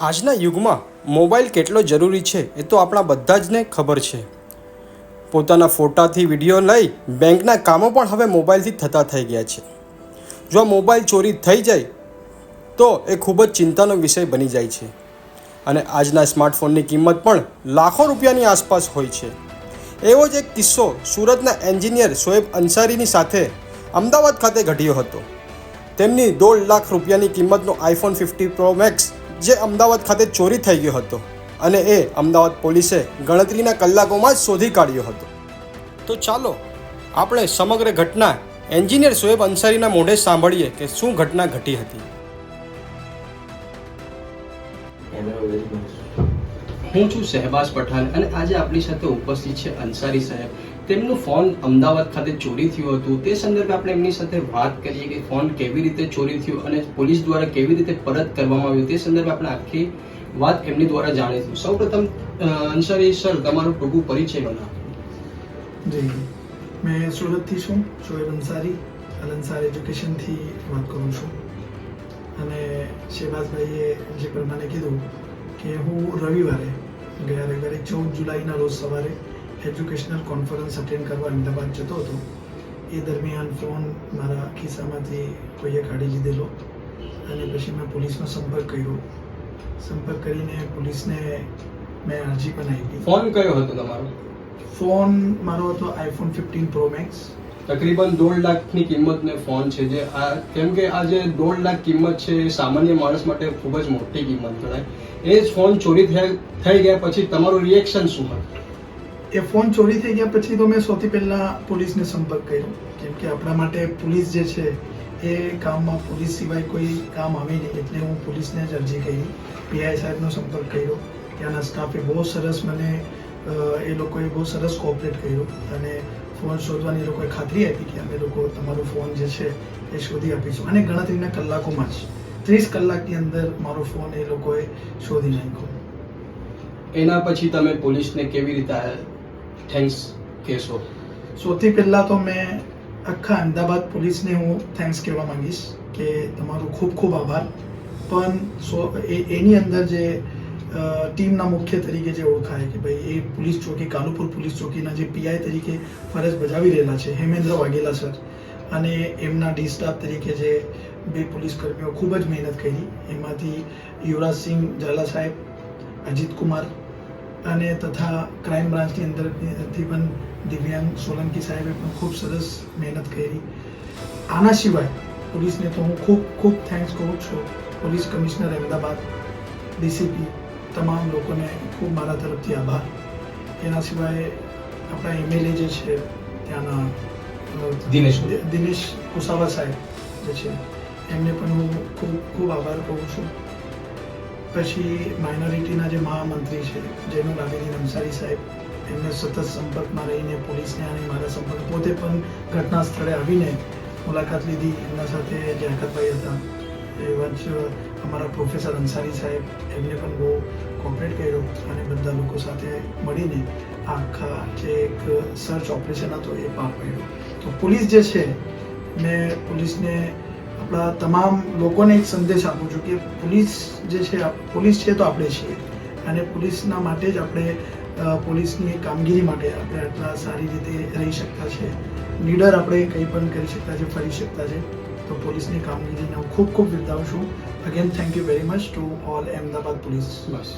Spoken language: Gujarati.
આજના યુગમાં મોબાઈલ કેટલો જરૂરી છે એ તો આપણા બધા જને ખબર છે. પોતાના ફોટાથી વીડિયો લઈ બેંકના કામો પણ હવે મોબાઈલથી થતા થઈ ગયા છે. જો આ મોબાઈલ ચોરી થઈ જાય, તો એ ખૂબ જ ચિંતાનો વિષય બની જાય છે. અને આજના સ્માર્ટફોનની કિંમત પણ લાખો રૂપિયાની આસપાસ હોય છે. એવો જ એક કિસ્સો સુરતના એન્જિનિયર શોએબ અંસારીની સાથે અમદાવાદ ખાતે ઘટ્યો હતો. તેમની દોઢ લાખ રૂપિયાની કિંમતનો આઈફોન ફિફ્ટી પ્રો મેક્સ જે અમદાવાદ ખાતે ચોરી થઈ ગયો હતો અને એ અમદાવાદ પોલીસે ગણતરીના કલાકોમાં જ શોધી કાઢ્યો હતો. તો ચાલો, આપણે સમગ્ર ઘટના એન્જિનિયર શોએબ અંસારીના મોઢે સાંભળીએ કે શું ઘટના ઘટી હતી. હું છું શહેબાઝ પઠાણ અને આજે આપણી સાથે ઉપસ્થિત છે અંસારી સાહેબ. તેમનું ફોન અમદાવાદ ખાતે ચોરી થયું હતું. તે સંદર્ભે આપણે એમની સાથે વાત કરીએ કે ફોન કેવી રીતે ચોરી થયું અને પોલીસ દ્વારા કેવી રીતે પરત કરવામાં આવ્યું તે સંદર્ભે આપણે આખી વાત એમની દ્વારા જાણીશું. સૌપ્રથમ અ, અંસારી સર તમારો ટૂંકું પરિચય બનાવો જી. મેં સુરતથી છું શોએબ અંસારી અલ અંસાર એજ્યુકેશનથી વાત કરું છું. અને શેબાઝભાઈએ જે પ્રમાણે કીધું કે હું રવિવારે ગયા રવિવારે ચૌદ જુલાઈના રોજ સવારે એજ્યુકેશનલ કોન્ફરન્સ અટેન્ડ કરવા અમદાવાદ જતો હતો. એ દરમિયાન ફોન મારા ખિસ્સામાંથી કોઈએ કાઢી લીધેલો અને પછી મેં પોલીસનો સંપર્ક કર્યો. સંપર્ક કરીને પોલીસને મેં અરજી પણ આપી. ફોન કયો હતો તમારો? ફોન મારો હતો આઈફોન ફિફ્ટીન પ્રો મેક્સ. તકરીબન દોઢ લાખની કિંમતને ફોન છે જે આ કેમ કે આ જે દોઢ લાખ કિંમત છે એ સામાન્ય માણસ માટે ખૂબ જ મોટી કિંમત ગણાય. એ જ ફોન ચોરી થયા થઈ ગયા પછી તમારું રિએક્શન શું હતું? એ ફોન ચોરી થઈ ગયા પછી તો મેં સૌથી પહેલાં પોલીસને સંપર્ક કર્યો. કેમ કે આપણા માટે પોલીસ જે છે, એ કામમાં પોલીસ સિવાય કોઈ કામ આવે નહીં. એટલે હું પોલીસને જ અરજી કરી, પીઆઈ સાહેબનો સંપર્ક કર્યો. ત્યાંના સ્ટાફે બહુ સરસ મને એ લોકોએ બહુ સરસ કોઓપરેટ કર્યો. અને ફોન શોધવાની એ લોકોએ ખાતરી આપી કે અમે લોકો તમારો ફોન જે છે, એ શોધી આપીશું. અને ગણતરીના કલાકોમાં જ, ત્રીસ કલાકની અંદર મારો ફોન એ લોકોએ શોધી નાખ્યો. એના પછી તમે પોલીસને કેવી રીતે થેન્ક્સ કહેશો સૌથી પહેલાં તો મેં આખા અમદાવાદ પોલીસને હું થેન્ક્સ કહેવા માંગીશ કે તમારો ખૂબ ખૂબ આભાર. પણ સો એની અંદર જે ટીમના મુખ્ય તરીકે જે ઓળખાય કે ભાઈ એ પોલીસ ચોકી, કાલુપુર પોલીસ ચોકીના જે પીઆઈ તરીકે ફરજ બજાવી રહેલા છે, હેમેન્દ્ર વાઘેલા સર. અને એમના ડી સ્ટાફ તરીકે જે બે પોલીસ કર્મીઓ ખૂબ જ મહેનત કરી. એમાંથી યુવરાજસિંહ ઝાલા સાહેબ, અજીત કુમાર અને તથા ક્રાઇમ બ્રાન્ચની અંદરથી પણ દિવ્યાંગ સોલંકી સાહેબે પણ ખૂબ સરસ મહેનત કરી. આના સિવાય પોલીસને તો હું ખૂબ ખૂબ થેન્ક્સ કહું છું. પોલીસ કમિશનર અમદાવાદ ડીસીપી તમામ લોકોને ખૂબ મારા તરફથી આભાર. એના સિવાય આપણા એમએલએ જે છે ત્યાંના દિનેશ. દિનેશ કુસાવા સાહેબ જે છે એમને પણ હું ખૂબ ખૂબ આભાર કહું છું. પછી માઇનોરિટીના જે મહામંત્રી છે, જેનું આબેદીન અંસારી સાહેબ, એમને સતત સંપર્કમાં રહીને પોલીસને અને મારા સંપર્ક પોતે પણ ઘટના સ્થળે આવીને મુલાકાત લીધી. એમના સાથે જે હતા. એવા જ અમારા પ્રોફેસર અંસારી સાહેબ, એમને પણ બહુ કોઓપરેટ કર્યો અને બધા લોકો સાથે મળીને આખા જે એક સર્ચ ઓપરેશન હતો એ પાર પાડ્યો. તો પોલીસ જે છે, મેં પોલીસને આપણા તમામ લોકોને એક સંદેશ આપું છું કે પોલીસ જે છે પોલીસ છે તો આપણે છીએ. અને પોલીસના માટે જ આપણે પોલીસની કામગીરી માટે આપણે આટલા સારી રીતે રહી શકતા છે. લીડર આપણે કંઈ પણ કરી શકતા છે, ફરી શકતા છે, તો પોલીસની કામગીરીને હું ખૂબ ખૂબ બિરદાવું છું. Again thank you very much to all Ahmedabad police bus.